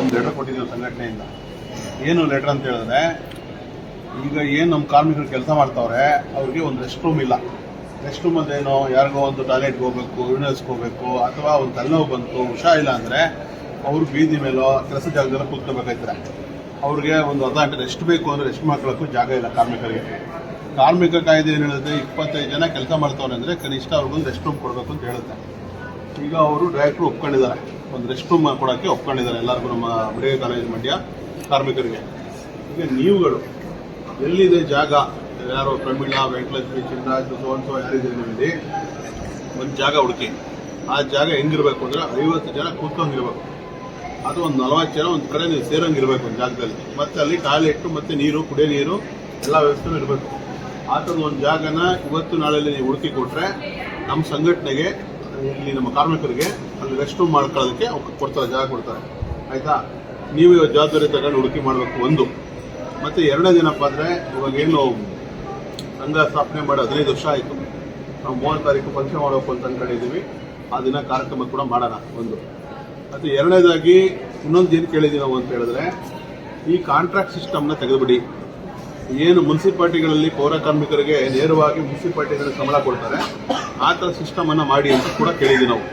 ಒಂದು ಲೆಟರ್ ಕೊಟ್ಟಿದ್ದೀವಿ ಸಂಘಟನೆಯಿಂದ. ಏನು ಲೆಟರ್ ಅಂತ ಹೇಳಿದ್ರೆ, ಈಗ ಏನು ನಮ್ಮ ಕಾರ್ಮಿಕರು ಕೆಲಸ ಮಾಡ್ತಾವ್ರೆ, ಅವ್ರಿಗೆ ಒಂದು ರೆಸ್ಟ್ ರೂಮ್ ಇಲ್ಲ. ರೆಸ್ಟ್ ರೂಮ್ ಏನೋ ಯಾರಿಗೋ ಒಂದು ಟಾಯ್ಲೆಟ್ಗೆ ಹೋಗ್ಬೇಕು ಯೂನಿವರ್ಸ್ಗೆ ಹೋಗ್ಬೇಕು, ಅಥವಾ ಒಂದು ತಲೆನೋವು ಬಂತು, ಹುಷಾರಿಲ್ಲ ಅಂದರೆ ಅವ್ರು ಬೀದಿ ಮೇಲೋ ಕೆಲಸ ಜಾಗದಲ್ಲ ಕೂತ್ಕೋಬೇಕಾಯ್ತಾರೆ ಅವ್ರಿಗೆ ಒಂದು ಅರ್ಧ ಗಂಟೆ ರೆಸ್ಟ್ ಬೇಕು ಅಂದರೆ ರೆಸ್ಟ್ ಮಾಡ್ಕೊಳ್ಳೋಕ್ಕೂ ಜಾಗ ಇಲ್ಲ ಕಾರ್ಮಿಕರಿಗೆ. ಕಾರ್ಮಿಕ ಕಾಯ್ದೆ ಏನು ಹೇಳುತ್ತೆ ಇಪ್ಪತ್ತೈದು ಜನ ಕೆಲಸ ಮಾಡ್ತಾವ್ರೆ ಅಂದರೆ ಕನಿಷ್ಠ ಅವ್ರಿಗೊಂದು ರೆಸ್ಟ್ ರೂಮ್ ಕೊಡಬೇಕು ಅಂತ ಹೇಳುತ್ತೆ. ಈಗ ಅವರು ಡೈರೆಕ್ಟ್ರು ಒಪ್ಕೊಂಡಿದ್ದಾರೆ. ಒಂದು ರೆಸ್ಟ್ ರೂಮ್ ಕೊಡೋಕ್ಕೆ ಒಪ್ಕೊಂಡಿದ್ದಾರೆ. ಎಲ್ಲರಿಗೂ ನಮ್ಮ ಮೆಡಿಕಲ್ ಕಾಲೇಜ್ ಮಂಡ್ಯ ಕಾರ್ಮಿಕರಿಗೆ. ಈಗ ನೀವುಗಳು, ಎಲ್ಲಿದೆ ಜಾಗ? ಯಾರೋ ಪ್ರಮೀಳ ವೆಂಕಟಲಕ್ಷ್ಮಿ ಚಿನ್ನರಾಜ್ ಸೋನ್ಸೋ ಯಾರಿದೆ ನಿಮ್ಮಲ್ಲಿ? ಒಂದು ಜಾಗ ಹುಡುಕಿ. ಆ ಜಾಗ ಹೆಂಗಿರ್ಬೇಕು ಅಂದರೆ ಐವತ್ತು ಜನ ಕೂತ್ಕೊಂಡಿರ್ಬೇಕು. ಅದು ಒಂದು ನಲವತ್ತು ಜನ ಒಂದು ಕಡೆ ನೀವು ಸೇರಂಗಿರ್ಬೇಕು ಒಂದು ಜಾಗದಲ್ಲಿ. ಮತ್ತು ಅಲ್ಲಿ ಟಾಯ್ಲೆಟ್ ಮತ್ತು ನೀರು, ಕುಡಿಯೋ ನೀರು, ಎಲ್ಲ ವ್ಯವಸ್ಥೆನೂ ಇರಬೇಕು. ಆ ಥರದ ಒಂದು ಜಾಗನ ಇವತ್ತು ನಾಳೆಯಲ್ಲಿ ನೀವು ಹುಡುಕಿ ಕೊಟ್ಟರೆ ನಮ್ಮ ಸಂಘಟನೆಗೆ ಇಲ್ಲಿ ನಮ್ಮ ಕಾರ್ಮಿಕರಿಗೆ ಅಲ್ಲಿ ರೆಸ್ಟ್ ರೂಮ್ ಮಾಡ್ಕೊಳ್ಳೋದಕ್ಕೆ ಅವ್ರು ಕೊಡ್ತಾರೆ, ಜಾಗ ಕೊಡ್ತಾರೆ. ಆಯ್ತಾ? ನೀವು ಜವಾಬ್ದಾರಿ ತಗೊಂಡು ಹುಡುಕಿ ಮಾಡಬೇಕು ಒಂದು. ಮತ್ತೆ ಎರಡನೇದೇನಪ್ಪ ಅಂದರೆ ಇವಾಗ ಏನು ಸಂಘ ಸ್ಥಾಪನೆ ಮಾಡಿ ಹದಿನೈದು ವರ್ಷ ಆಯಿತು. ನಾವು ಮೂವತ್ತು ತಾರೀಕು ಫಂಕ್ಷನ್ ಮಾಡಬೇಕು ಅಂತ ಅನ್ಕೊಂಡಿದ್ದೀವಿ. ಆ ದಿನ ಕಾರ್ಯಕ್ರಮ ಕೂಡ ಮಾಡೋಣ ಒಂದು. ಮತ್ತು ಎರಡನೇದಾಗಿ ಇನ್ನೊಂದು ಏನು ಕೇಳಿದ್ದೀವಿ ನಾವು ಅಂತ ಹೇಳಿದ್ರೆ, ಈ ಕಾಂಟ್ರಾಕ್ಟ್ ಸಿಸ್ಟಮ್ನ ತೆಗೆದುಬಿಡಿ. ಏನು ಮುನ್ಸಿಪಾಲ್ಟಿಗಳಲ್ಲಿ ಪೌರ ಕಾರ್ಮಿಕರಿಗೆ ನೇರವಾಗಿ ಮುನ್ಸಿಪಾಲ್ಟಿನಲ್ಲಿ ಸಂಬಳ ಕೊಡ್ತಾರೆ. ಆ ಥರ ಸಿಸ್ಟಮನ್ನು ಮಾಡಿ ಅಂತ ಕೂಡ ಕೇಳಿದ್ದೀವಿ ನಾವು.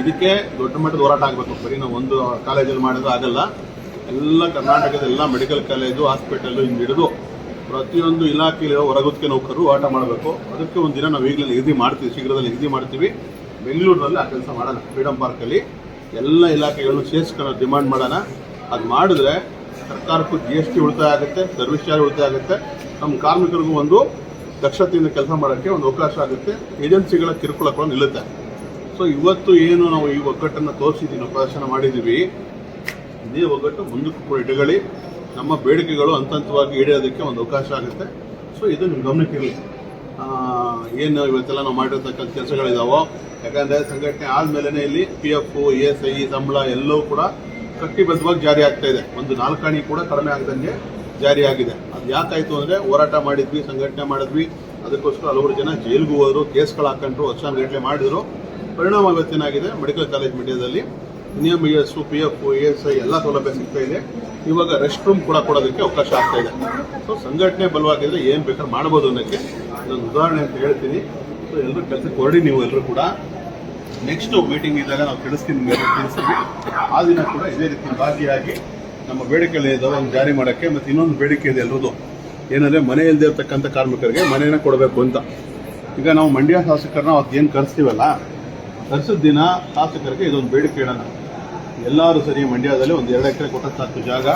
ಇದಕ್ಕೆ ದೊಡ್ಡ ಮಟ್ಟದ ಹೋರಾಟ ಆಗಬೇಕು. ಬರೀ ನಾವು ಒಂದು ಕಾಲೇಜಲ್ಲಿ ಮಾಡಿದ್ರೆ ಆಗಲ್ಲ. ಎಲ್ಲ ಕರ್ನಾಟಕದ ಎಲ್ಲ ಮೆಡಿಕಲ್ ಕಾಲೇಜು ಹಾಸ್ಪಿಟಲು ಹಿಂಗೆ ಹಿಡಿದು ಪ್ರತಿಯೊಂದು ಇಲಾಖೆಯಲ್ಲಿರೋ ಹೊರಗುತ್ತಿಗೆ ನೌಕರರು ಹೋರಾಟ ಮಾಡಬೇಕು. ಅದಕ್ಕೆ ಒಂದು ದಿನ ನಾವು ಈಗಲೇ ನಿಗದಿ ಮಾಡ್ತೀವಿ. ಶೀಘ್ರದಲ್ಲಿ ನಿಗದಿ ಮಾಡ್ತೀವಿ. ಬೆಂಗಳೂರಿನಲ್ಲಿ ಆ ಕೆಲಸ ಮಾಡೋಣ. ಫ್ರೀಡಮ್ ಪಾರ್ಕಲ್ಲಿ ಎಲ್ಲ ಇಲಾಖೆಗಳನ್ನು ಸೇರಿಸ್ಕೊಂಡು ಡಿಮಾಂಡ್ ಮಾಡೋಣ. ಅದು ಮಾಡಿದ್ರೆ ಸರ್ಕಾರಕ್ಕೂ ಜಿ ಎಸ್ ಟಿ ಉಳಿತಾಯ ಆಗುತ್ತೆ ಸರ್ವಿಸ್ ಚಾರ್ಜ್ ಉಳಿತಾಯ ಆಗುತ್ತೆ. ನಮ್ಮ ಕಾರ್ಮಿಕರಿಗೂ ಒಂದು ದಕ್ಷತೆಯಿಂದ ಕೆಲಸ ಮಾಡೋಕ್ಕೆ ಒಂದು ಅವಕಾಶ ಆಗುತ್ತೆ. ಏಜೆನ್ಸಿಗಳ ಕಿರುಕುಳ ಕೂಡ ನಿಲ್ಲುತ್ತೆ. ಸೊ ಇವತ್ತು ಏನು ನಾವು ಈ ಒಗ್ಗಟ್ಟನ್ನು ತೋರಿಸಿದ್ದೀವಿ ಪ್ರದರ್ಶನ ಮಾಡಿದ್ದೀವಿ ಇದೇ ಒಗ್ಗಟ್ಟು ಮುಂದಕ್ಕೂ ಕೂಡ ಇಡಗಳಿ ನಮ್ಮ ಬೇಡಿಕೆಗಳು ಹಂತ ಹಂತವಾಗಿ ಈಡೇರೋದಕ್ಕೆ ಒಂದು ಅವಕಾಶ ಆಗುತ್ತೆ. ಸೊ ಇದು ನಿಮ್ಮ ಗಮನಕ್ಕಿರಲಿ ಆ, ಏನು ಇವತ್ತೆಲ್ಲ ನಾವು ಮಾಡಿರ್ತಕ್ಕಂಥ ಕೆಲಸಗಳಿದಾವೋ ಯಾಕಂದರೆ ಸಂಘಟನೆ ಆದಮೇಲೆ ಇಲ್ಲಿ P F E S I ಸಂಬಳ ಎಲ್ಲವೂ ಕೂಡ ಕಟ್ಟಿಬದ್ಧವಾಗಿ ಜಾರಿ ಆಗ್ತಾ ಇದೆ. ಒಂದು ನಾಲ್ಕಾಣಿ ಕೂಡ ಕಡಿಮೆ ಆಗದಂಗೆ ಜಾರಿ ಆಗಿದೆ ಅದು ಯಾಕಾಯಿತು ಅಂದರೆ ಹೋರಾಟ ಮಾಡಿದ್ವಿ, ಸಂಘಟನೆ ಮಾಡಿದ್ವಿ. ಅದಕ್ಕೋಸ್ಕರ ಹಲವಾರು ಜನ ಜೈಲಿಗೂ ಹೋದ್ರು, ಕೇಸ್ಗಳು ಹಾಕೊಂಡ್ರು ವರ್ಷಾನುಗಟ್ಟಲೆ ಮಾಡಿದ್ರು. ಪರಿಣಾಮ ಇವತ್ತೇನಾಗಿದೆ ಮೆಡಿಕಲ್ ಕಾಲೇಜ್ ಮೀಡಿಯಾದಲ್ಲಿ. ನಿಯಮ E S P F, A S I ಎಲ್ಲ ಸೌಲಭ್ಯ ಸಿಗ್ತಾ ಇದೆ. ಇವಾಗ ರೆಸ್ಟ್ ರೂಮ್ ಕೂಡ ಕೊಡೋದಕ್ಕೆ ಅವಕಾಶ ಆಗ್ತಾ ಇದೆ. ಸೊ ಸಂಘಟನೆ ಬಲವಾಗಿದ್ರೆ ಏನು ಬೇಕಾದ್ರೆ ಮಾಡ್ಬೋದು ಅನ್ನೋಕ್ಕೆ ಇದೊಂದು ಉದಾಹರಣೆ ಅಂತ ಹೇಳ್ತೀನಿ. ಸೊ ಎಲ್ಲರೂ ಕೆಲಸಕ್ಕೆ ಹೊರಡಿ ನೀವು ಎಲ್ಲರೂ ಕೂಡ. ನೆಕ್ಸ್ಟ್ ಮೀಟಿಂಗ್ ಇದ್ದಾಗ ನಾವು ತಿಳಿಸ್ತೀನಿ ತಿಳಿಸ್ತೀವಿ. ಆ ದಿನ ಕೂಡ ಇದೇ ರೀತಿ ಭಾಗಿಯಾಗಿ ನಮ್ಮ ಬೇಡಿಕೆಗಳು ಇದಾವೆ ಒಂದು ಜಾರಿ ಮಾಡೋಕ್ಕೆ ಮತ್ತು ಇನ್ನೊಂದು ಬೇಡಿಕೆ ಇದೆ ಎಲ್ಲರದು ಏನಂದರೆ ಮನೆ ಇಲ್ಲದೆ ಇರ್ತಕ್ಕಂಥ ಕಾರ್ಮಿಕರಿಗೆ ಮನೆಯನ್ನು ಕೊಡಬೇಕು ಅಂತ. ಈಗ ನಾವು ಮಂಡ್ಯ ಶಾಸಕರನ್ನ ಏನು ಕರೆಸ್ತೀವಲ್ಲ, ಕರೆಸಿದ ದಿನ ಶಾಸಕರಿಗೆ ಇದೊಂದು ಬೇಡಿಕೆ ಇಡೋಣ. ಎಲ್ಲರೂ ಸರಿ ಮಂಡ್ಯದಲ್ಲಿ ಒಂದು ಎರಡು ಎಕರೆ ಕೊಟ್ಟ ಸಾಕು ಜಾಗ.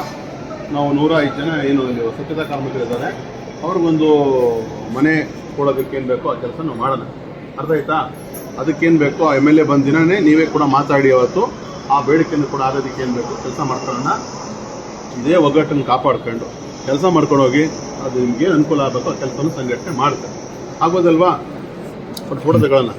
ನಾವು ನೂರ ಐದು ಜನ ಏನು ಸ್ವಚ್ಛತಾ ಕಾರ್ಮಿಕರಿದ್ದಾರೆ. ಅವ್ರಿಗೊಂದು ಮನೆ ಕೊಡೋದಕ್ಕೆ ಏನು ಬೇಕೋ ಆ ಕೆಲಸ ನಾವು ಮಾಡೋಣ. ಅರ್ಥ ಆಯ್ತಾ? ಅದಕ್ಕೇನು ಬೇಕೋ ಆ ಎಂ ಎಲ್ ಎ ಬಂದ ದಿನವೇ ನೀವೇ ಕೂಡ ಮಾತಾಡಿ ಅವತ್ತು. ಆ ಬೇಡಿಕೆಯನ್ನು ಕೂಡ ಆಗೋದಕ್ಕೆ ಏನು ಬೇಕು, ಕೆಲಸ ಮಾಡ್ಕೊಳ್ಳೋಣ. ಇದೇ ಒಗ್ಗಟ್ಟನ್ನು ಕಾಪಾಡ್ಕೊಂಡು ಕೆಲಸ ಮಾಡ್ಕೊಂಡು ಹೋಗಿ, ಅದು ನಿಮ್ಗೆ ಅನುಕೂಲ ಆಗಬೇಕು ಆ ಕೆಲಸವನ್ನು ಸಂಘಟನೆ ಮಾಡ್ತಾರೆ ಆಗೋದಲ್ವಾ? ಫೋಟೋ ತೆಗೊಳ್ಳೋಣ